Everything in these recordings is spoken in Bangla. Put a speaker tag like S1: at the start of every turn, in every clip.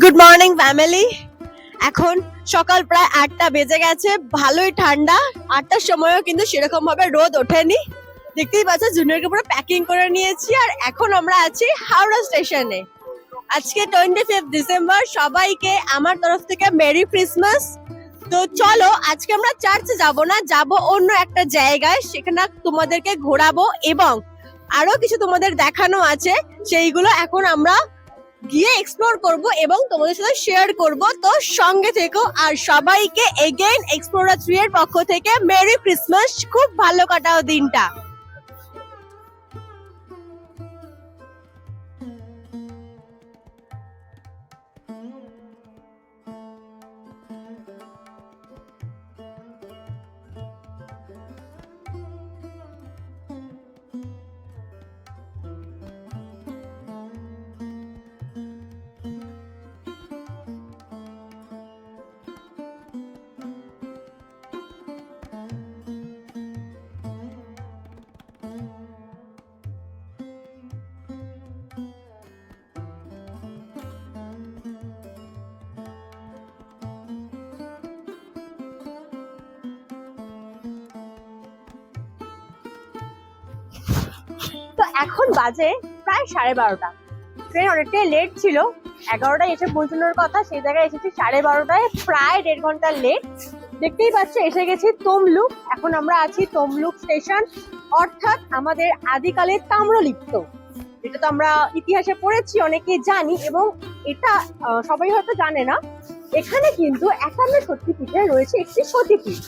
S1: গুড মর্নিং ফ্যামিলি এখন সকাল প্রায় আটটা বেজে গেছে। ভালোই ঠান্ডা। আটটার সময়ও কিন্তু সেরকম ভাবে রোদ ওঠেনি। দেখতেই পাচ্ছ, জুনিয়রকে পুরো প্যাকিং করে নিয়েছি আর এখন আমরা আছি হাওড়া স্টেশনে। আজকে টোয়েন্টি ফিফথ ডিসেম্বর সবাইকে আমার তরফ থেকে মেরি ক্রিসমাস তো চলো, আজকে আমরা চার্চে যাব না, যাব অন্য একটা জায়গায়। সেখানে তোমাদেরকে ঘোরাবো এবং আরও কিছু তোমাদের দেখানো আছে। সেইগুলো এখন আমরা গিয়ে এক্সপ্লোর করব এবং তোমাদের সাথে শেয়ার করব। তো সঙ্গে থেকো আর সবাইকে এগেইন এক্সপ্লোরার থ্রি এর পক্ষ থেকে মেরি ক্রিসমাস খুব ভালো কাটাও দিনটা। এখন বাজে প্রায় সাড়ে বারোটা। ট্রেন অনেকটাই লেট ছিল, এগারোটায় এসে পৌঁছানোর কথা, সেই জায়গায় এসেছি সাড়ে বারোটায়, প্রায় দেড় ঘণ্টা লেট দেখতেই পাচ্ছ, এসে গেছি তমলুক। এখন আমরা আছি তমলুক স্টেশন অর্থাৎ আমাদের আদিকালের তাম্রলিপ্ত। যেটা তো আমরা ইতিহাসে পড়েছি, অনেকেই জানি, এবং এটা সবাই হয়তো জানে না। এখানে কিন্তু একান্ন সত্যিপীঠে রয়েছে একটি সতীপীঠ।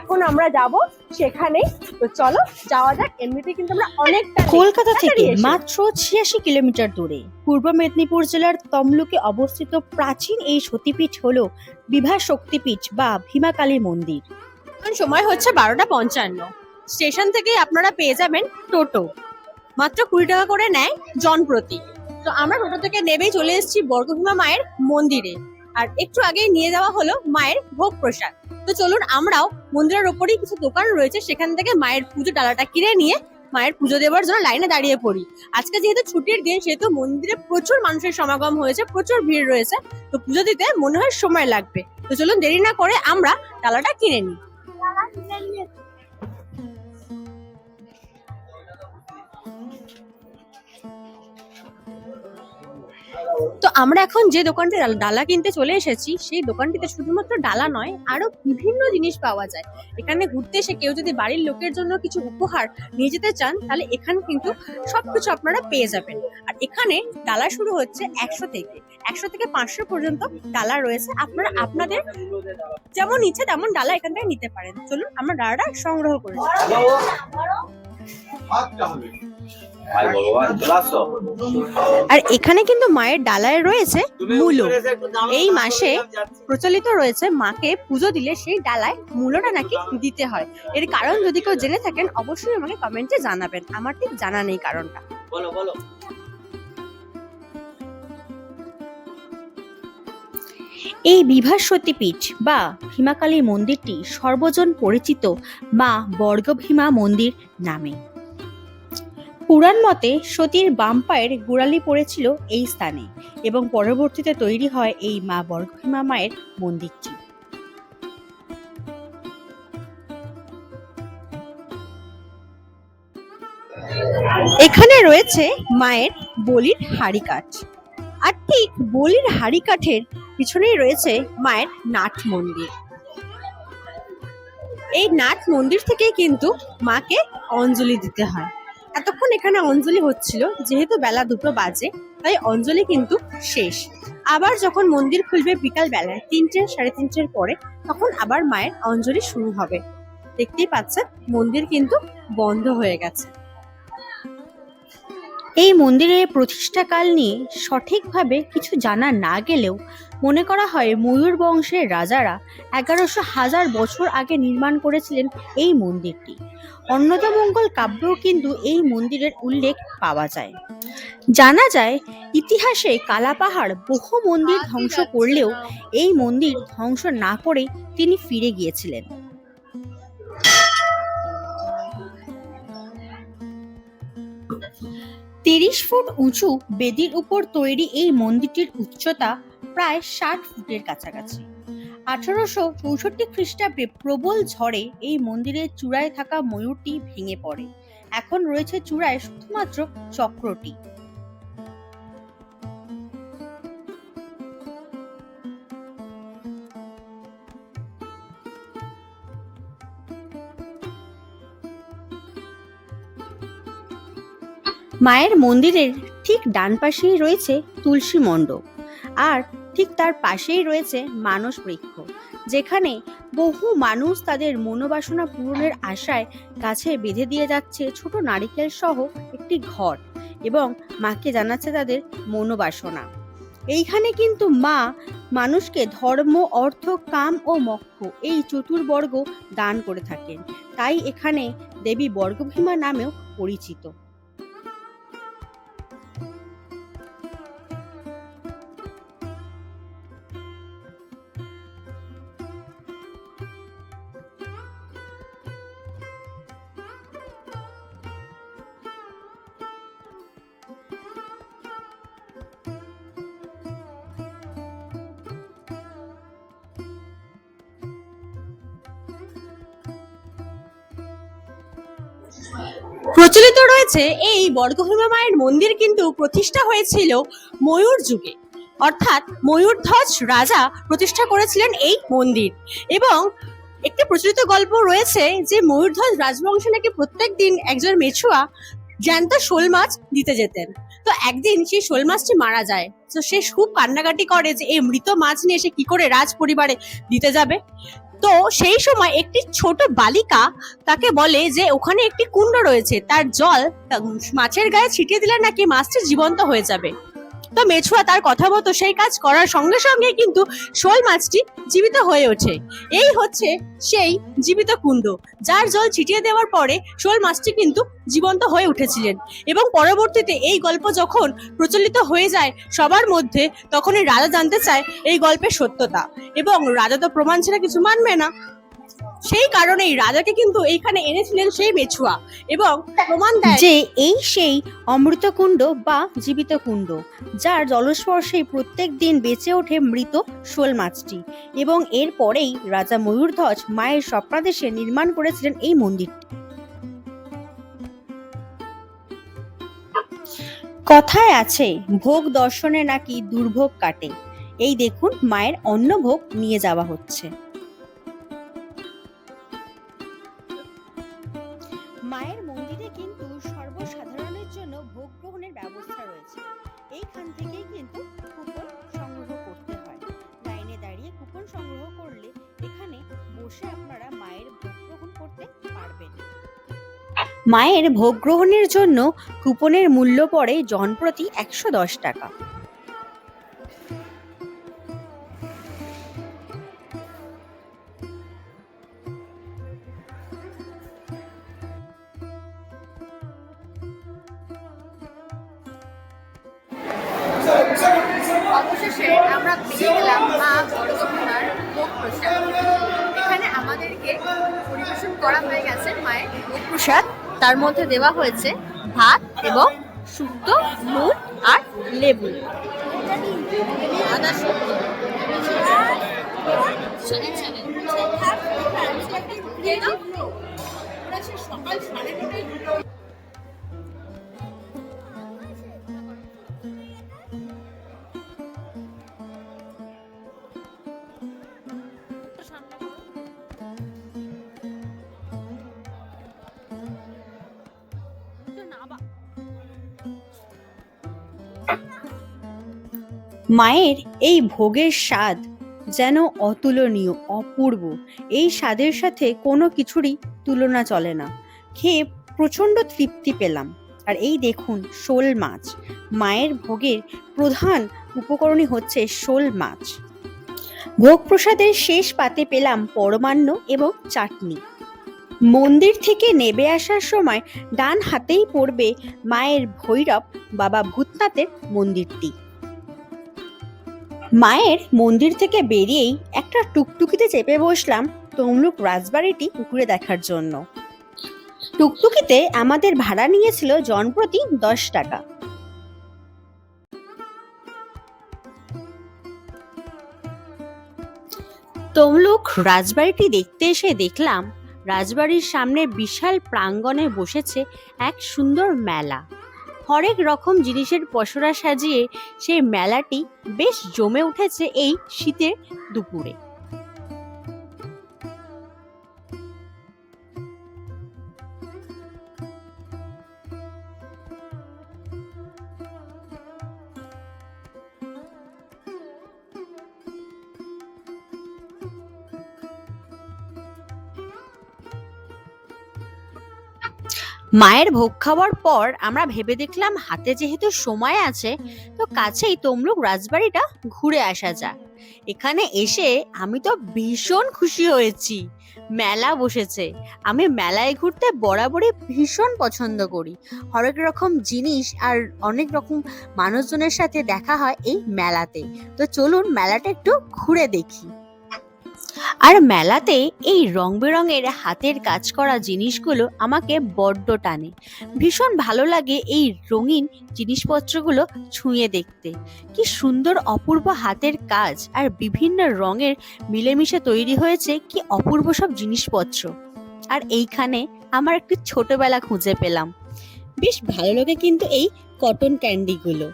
S1: এখন আমরা যাব সেখানে তো চলো যাওয়া যাক। এমনিতে কিন্তু আমরা অনেকটা
S2: কলকাতা থেকে মাত্র ছিয়াশি কিলোমিটার দূরে। পূর্ব মেদিনীপুর জেলার তমলুকে অবস্থিত প্রাচীন এই সতীপীঠ হলো বিভা শক্তিপীঠ বা ভীমাকালী মন্দির।
S1: এখন সময় হচ্ছে বারোটা পঞ্চান্ন। স্টেশন থেকে আপনারা পেয়ে যাবেন টোটো। মাত্র কুড়ি টাকা করে নেয় জন প্রতি তো আমরা টোটো থেকে নেবেই চলে এসেছি বর্গভীমা মায়ের মন্দিরে। আর একটু আগেই নিয়ে যাওয়া হলো মায়ের ভোগ প্রসাদ। তো চলুন আমরাও মন্দিরের ওপরেই কিছু দোকান রয়েছে, সেখান থেকে মায়ের পুজো ডালাটা কিনে নিয়ে মায়ের পুজো দেওয়ার জন্য লাইনে দাঁড়িয়ে পড়ি। আজকে যেহেতু ছুটির দিন, সেহেতু মন্দিরে প্রচুর মানুষের সমাগম হয়েছে, প্রচুর ভিড় রয়েছে, তো পুজো দিতে মনে হয় সময় লাগবে। তো চলুন দেরি না করে আমরা ডালাটা কিনে নিই। তো আমরা এখন যে দোকানটি ডালা কিনতে চলে এসেছি, সেই দোকানটিতে শুধুমাত্র ডালা নয়, আরও বিভিন্ন জিনিস পাওয়া যায়। এখানে ঘুরতে এসে কেউ যদি বাড়ির লোকের জন্য কিছু উপহার নিয়ে যেতে চান, তাহলে এখানে কিন্তু সবকিছু আপনারা পেয়ে যাবেন। আর এখানে ডালা শুরু হচ্ছে একশো থেকে। একশো থেকে পাঁচশো পর্যন্ত ডালা রয়েছে। আপনারা আপনাদের যেমন ইচ্ছে তেমন ডালা এখান থেকে নিতে পারেন। চলুন, আমরা ডালাটা সংগ্রহ করে। আর এখানে কিন্তু মায়ের ডালায় রয়েছে মূলো। এই মাসে প্রচলিত রয়েছে মাকে পুজো দিলে সেই ডালায় মূলটা নাকি দিতে হয়। এর কারণ যদি কেউ জেনে থাকেন অবশ্যই আমাকে কমেন্টে জানাবেন। আমার ঠিক জানা নেই কারণটা।
S3: বলো বলো।
S2: এই বিভা সতীপীঠ বা ভীমাকালী মন্দিরটি সর্বজন পরিচিত মা বর্গভীমা মন্দির নামে। পুরাণ মতে সতীর বাম পায়ের গোড়ালি পড়েছিল এই স্থানে এবং পরবর্তীতে তৈরি হয় এই মা বর্গভীমা মায়ের মন্দিরটি।
S1: এখানে রয়েছে মায়ের বলির হাড়ি কাঠ। আর ঠিক বলির হাড়ি কাঠের পিছনেই রয়েছে মায়ের নাট মন্দির। এই নাট মন্দির থেকে কিন্তু মাকে অঞ্জলি দিতে হয়। এতক্ষণ এখানে অঞ্জলি হচ্ছিল, যেহেতু বেলা দুটো বাজে, তাই অঞ্জলি কিন্তু শেষ। আবার যখন মন্দির খুলবে বিকাল বেলায় তিনটে সাড়ে তিনটের পরে, তখন আবার মায়ের অঞ্জলি শুরু হবে। দেখতেই পাচ্ছেন, মন্দির কিন্তু বন্ধ হয়ে গেছে।
S2: এই মন্দিরের প্রতিষ্ঠাকাল নিয়ে সঠিকভাবে কিছু জানা না গেলেও মনে করা হয় ময়ূর বংশের রাজারা এগারোশো হাজার বছর আগে নির্মাণ করেছিলেন এই মন্দিরটি। অন্নদামঙ্গল কাব্যেও কিন্তু এই মন্দিরের উল্লেখ পাওয়া যায়। জানা যায়, ইতিহাসে কালাপাহাড় বহু মন্দির ধ্বংস করলেও এই মন্দির ধ্বংস না করে তিনি ফিরে গিয়েছিলেন। তিরিশ ফুট উঁচু বেদির উপর তৈরি এই মন্দিরটির উচ্চতা প্রায় ষাট ফুটের কাছাকাছি। আঠারোশো চৌষট্টি খ্রিস্টাব্দে প্রবল ঝড়ে এই মন্দিরের চূড়ায় থাকা ময়ূরটি ভেঙে পড়ে। এখন রয়েছে চূড়ায় শুধুমাত্র চক্রটি। মায়ের মন্দিরের ঠিক ডান পাশেই রয়েছে তুলসী মণ্ডপ। আর ঠিক তার পাশেই রয়েছে মানস বৃক্ষ, যেখানে বহু মানুষ তাদের মনোবাসনা পূরণের আশায় গাছে বেঁধে দিয়ে যাচ্ছে ছোট নারিকেল সহ একটি ঘর এবং মাকে জানাচ্ছে তাদের মনোবাসনা। এইখানে কিন্তু মা মানুষকে ধর্ম, অর্থ, কাম ও মক্ষ এই চতুর্বর্গ দান করে থাকেন। তাই এখানে দেবী বর্গভীমা নামেও পরিচিত।
S1: প্রচলিত রয়েছে এই বর্গভীমা মায়ের মন্দির কিন্তু প্রতিষ্ঠা হয়েছিল ময়ূর যুগে। অর্থাৎ ময়ূরধ্বজ রাজা প্রতিষ্ঠা করেছিলেন এই মন্দির। এবং একটি প্রচলিত গল্প রয়েছে যে ময়ূরধ্বজ রাজবংশ নাকি প্রত্যেক দিন একজন মেছুয়া জ্যান্ত শোল মাছ দিতে যেতেন। তো একদিন সেই শোল মাছটি মারা যায়। তো সে খুব কান্নাকাটি করে যে এই মৃত মাছ নিয়ে সে কি করে রাজ পরিবারে দিতে যাবে? তো সেই সময় একটি ছোট বালিকা তাকে বলে যে ওখানে একটি কুণ্ড রয়েছে, তার জল মাছের গায়ে ছিটিয়ে দিলে নাকি মাছটি জীবন্ত হয়ে যাবে। তো মেছুয়া তার কথা মতো সেই কাজ করার সঙ্গে সঙ্গে কিন্তু শোল মাছটি জীবিত হয়ে ওঠে। এই হচ্ছে সেই জীবিত কুণ্ড যার জল ছিটিয়ে দেওয়ার পরে শোল মাছটি কিন্তু জীবন্ত হয়ে উঠেছিলেন। এবং পরবর্তীতে এই গল্প যখন প্রচলিত হয়ে যায় সবার মধ্যে, তখনই রাজা জানতে চায় এই গল্পের সত্যতা। এবং রাজা তো প্রমাণ ছাড়া কিছু মানবে না। সেই কারণেই রাজাকে কিন্তু এইখানে এনেছিলেন সেই মেছুয়া এবং প্রমাণ দেয়
S2: যে এই সেই অমৃতকুণ্ড বা জীবিত কুণ্ড, যার জলস্পর্শে প্রত্যেক দিন বেঁচে ওঠে মৃত শোল মাছটি এবং এরপরেই রাজা ময়ূরধ্বজ মায়ের স্বপ্নাদেশে নির্মাণ করেছিলেন এই মন্দিরটি কথায় আছে, ভোগ দর্শনে নাকি দুর্ভোগ কাটে। এই দেখুন মায়ের অন্নভোগ নিয়ে যাওয়া হচ্ছে। মায়ের ভোগ গ্রহণের জন্য কুপনের মূল্য পড়ে জনপ্রতি একশো দশ টাকা।
S4: এখানে আমাদেরকে পরিবেশন করা হয়ে গেছে মায়ের প্রসাদ। তার মধ্যে দেওয়া হয়েছে ভাত এবং শুক্তো নুন আর লেবু। সকাল সাড়ে
S2: মায়ের এই ভোগের স্বাদ যেন অতুলনীয়, অপূর্ব। এই স্বাদের সাথে কোনো কিছুরই তুলনা চলে না। খেয়ে প্রচণ্ড তৃপ্তি পেলাম। আর এই দেখুন শোল মাছ। মায়ের ভোগের প্রধান উপকরণই হচ্ছে শোল মাছ। ভোগ প্রসাদের শেষ পাতে পেলাম পরমান্ন এবং চাটনি। মন্দির থেকে নেবে আসার সময় ডান হাতেই পড়বে মায়ের ভৈরব বাবা ভূতনাথের মন্দিরটি। মায়ের মন্দির থেকে বেরিয়েই একটা টুকটুকিতে চেপে বসলাম তমলুক রাজবাড়িটি পুকুরে দেখার জন্য। টুকটুকিতে আমাদের ভাড়া নিয়েছিল জনপ্রতি দশ টাকা। তমলুক রাজবাড়িটি দেখতে এসে দেখলাম রাজবাড়ির সামনে বিশাল প্রাঙ্গণে বসেছে এক সুন্দর মেলা। হরেক রকম জিনিসের পসরা সাজিয়ে সেই মেলাটি বেশ জমে উঠেছে এই শীতের দুপুরে। মায়ের ভোগ খাওয়ার পর আমরা ভেবে দেখলাম হাতে যেহেতু সময় আছে, তো কাছেই তমলুক রাজবাড়িটা ঘুরে আসা যাক। এখানে এসে আমি তো ভীষণ খুশি হয়েছি। মেলা বসেছে। আমি মেলায় ঘুরতে বরাবরই ভীষণ পছন্দ করি। হরেক রকম জিনিস আর অনেক রকম মানুষজনের সাথে দেখা হয় এই মেলাতে। তো চলুন মেলাটা একটু ঘুরে দেখি। আর মেলাতে এই রং বেরঙের হাতের কাজ করা জিনিসগুলো আমাকে বড্ড টানে। ভীষণ ভালো লাগে এই রঙিন জিনিসপত্রগুলো ছুঁয়ে দেখতে। কি সুন্দর অপূর্ব হাতের কাজ আর বিভিন্ন রঙের মিলেমিশে তৈরি হয়েছে কি অপূর্ব সব জিনিসপত্র। আর এইখানে আমার একটু ছোটবেলা খুঁজে পেলাম। বেশ ভালো লাগে কিন্তু এই কটন ক্যান্ডিগুলো।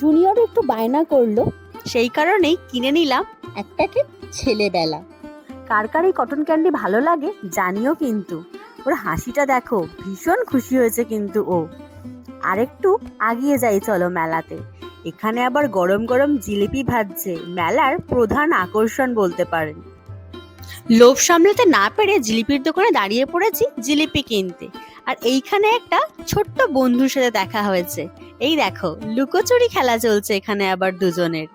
S2: জুনিয়র একটু বায়না করল। সেই কারণেই কিনে নিলাম। এক প্যাকেট ছেলেবেলা। কার কার এই কটন ক্যান্ডি ভালো লাগে জানিও কিন্তু। ওর হাসিটা দেখো, ভীষণ খুশি হয়েছে কিন্তু ও। আরেকটু আগিয়ে যাই চলো মেলাতে। এখানে আবার গরম গরম জিলিপি ভাজছে, মেলার প্রধান আকর্ষণ বলতে পারেন। লোভ সামলাতে না পেরে জিলিপির দোকানে দাঁড়িয়ে পড়েছি জিলিপি কিনতে। আর এইখানে একটা ছোট্ট বন্ধুর সাথে দেখা হয়েছে। এই দেখো, লুকোচুরি খেলা চলছে এখানে আবার দুজনের।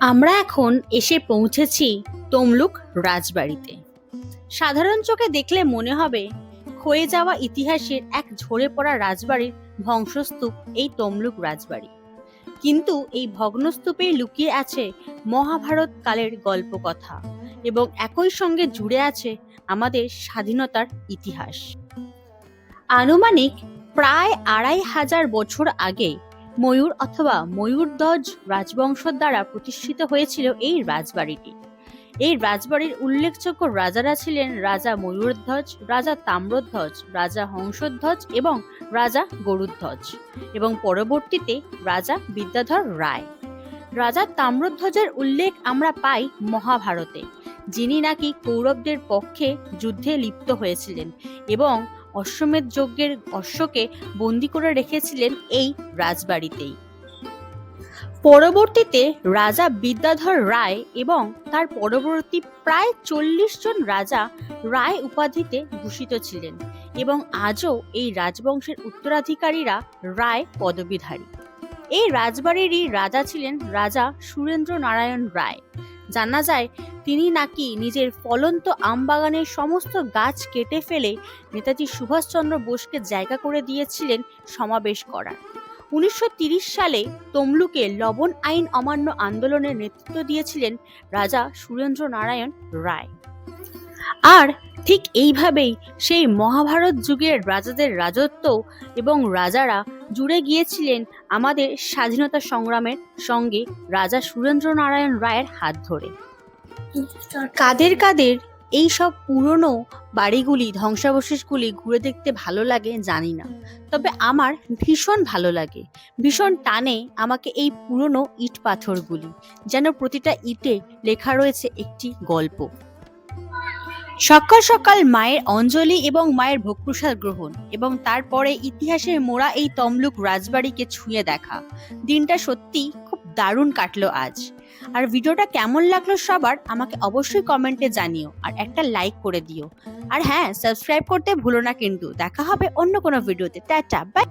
S2: আমরা এখন এসে পৌঁছেছি তমলুক রাজবাড়িতে। সাধারণ চোখে দেখলে মনে হবে, ক্ষয়ে যাওয়া ইতিহাসের এক ঝরে পড়া রাজবাড়ির ধ্বংসস্তূপ এই তমলুক রাজবাড়ি। কিন্তু এই ভগ্নস্তূপে লুকিয়ে আছে মহাভারত কালের গল্পকথা এবং একই সঙ্গে জুড়ে আছে আমাদের স্বাধীনতার ইতিহাস। আনুমানিক প্রায় আড়াই হাজার বছর আগে ময়ূর অথবা ময়ূরধ্বজ রাজবংশ দ্বারা প্রতিষ্ঠিত হয়েছিল এই রাজবাড়িটি। এই রাজবাড়ির উল্লেখযোগ্য রাজারা ছিলেন রাজা ময়ূরধ্বজ রাজা তাম্রধ্বজ রাজা হংসধ্বজ এবং রাজা গরুধ্বজ এবং পরবর্তীতে রাজা বিদ্যাধর রায়। রাজা তাম্রধ্বজের উল্লেখ আমরা পাই মহাভারতে, যিনি নাকি কৌরবদের পক্ষে যুদ্ধে লিপ্ত হয়েছিলেন এবং অশ্বমেধ যজ্ঞের অশ্বকে বন্দি করে রেখেছিলেন এই রাজবাড়িতেই। পরবর্তীতে রাজা বিদ্যাধর রায় এবং তার পরবর্তী প্রায় চল্লিশ জন রাজা রায় উপাধিতে ভূষিত ছিলেন এবং আজও এই রাজবংশের উত্তরাধিকারীরা রায় পদবীধারী। এই রাজবাড়িরই রাজা ছিলেন রাজা সুরেন্দ্র নারায়ণ রায়। জানা যায়, তিনি নাকি নিজের ফলন্ত আমবাগানের সমস্ত গাছ কেটে ফেলে নেতাজি সুভাষচন্দ্র বোসকে জায়গা করে দিয়েছিলেন সমাবেশ করার। উনিশশো সালে তমলুকে লবণ আইন অমান্য আন্দোলনের নেতৃত্ব দিয়েছিলেন রাজা সুরেন্দ্র নারায়ণ রায়। আর ঠিক এইভাবেই সেই মহাভারত যুগের রাজাদের রাজত্ব এবং রাজারা জুড়ে গিয়েছিলেন আমাদের স্বাধীনতা সংগ্রামের সঙ্গে রাজা সুরেন্দ্র নারায়ণ রায়ের হাত ধরে। কাদের কাদের এই সব পুরনো বাড়িগুলি, ধ্বংসাবশেষগুলি ঘুরে দেখতে ভালো লাগে জানি না। তবে আমার ভীষণ ভালো লাগে। ভীষণ টানে আমাকে এই পুরনো ইট পাথরগুলি, যেন প্রতিটা ইটে লেখা রয়েছে একটি গল্প। সকাল সকাল মায়ের অঞ্জলি এবং মায়ের ভোগপ্রসাদ গ্রহণ এবং তারপরে ইতিহাসে মোড়া এই তমলুক রাজবাড়িকে ছুঁয়ে দেখা। দিনটা সত্যি খুব দারুণ কাটলো আজ। আর ভিডিওটা কেমন লাগল সবার আমাকে অবশ্যই কমেন্টে জানিও আর একটা লাইক করে দিও। আর হ্যাঁ সাবস্ক্রাইব করতে ভুলো না কিন্তু। দেখা হবে অন্য কোনো ভিডিওতে। Tata, bye.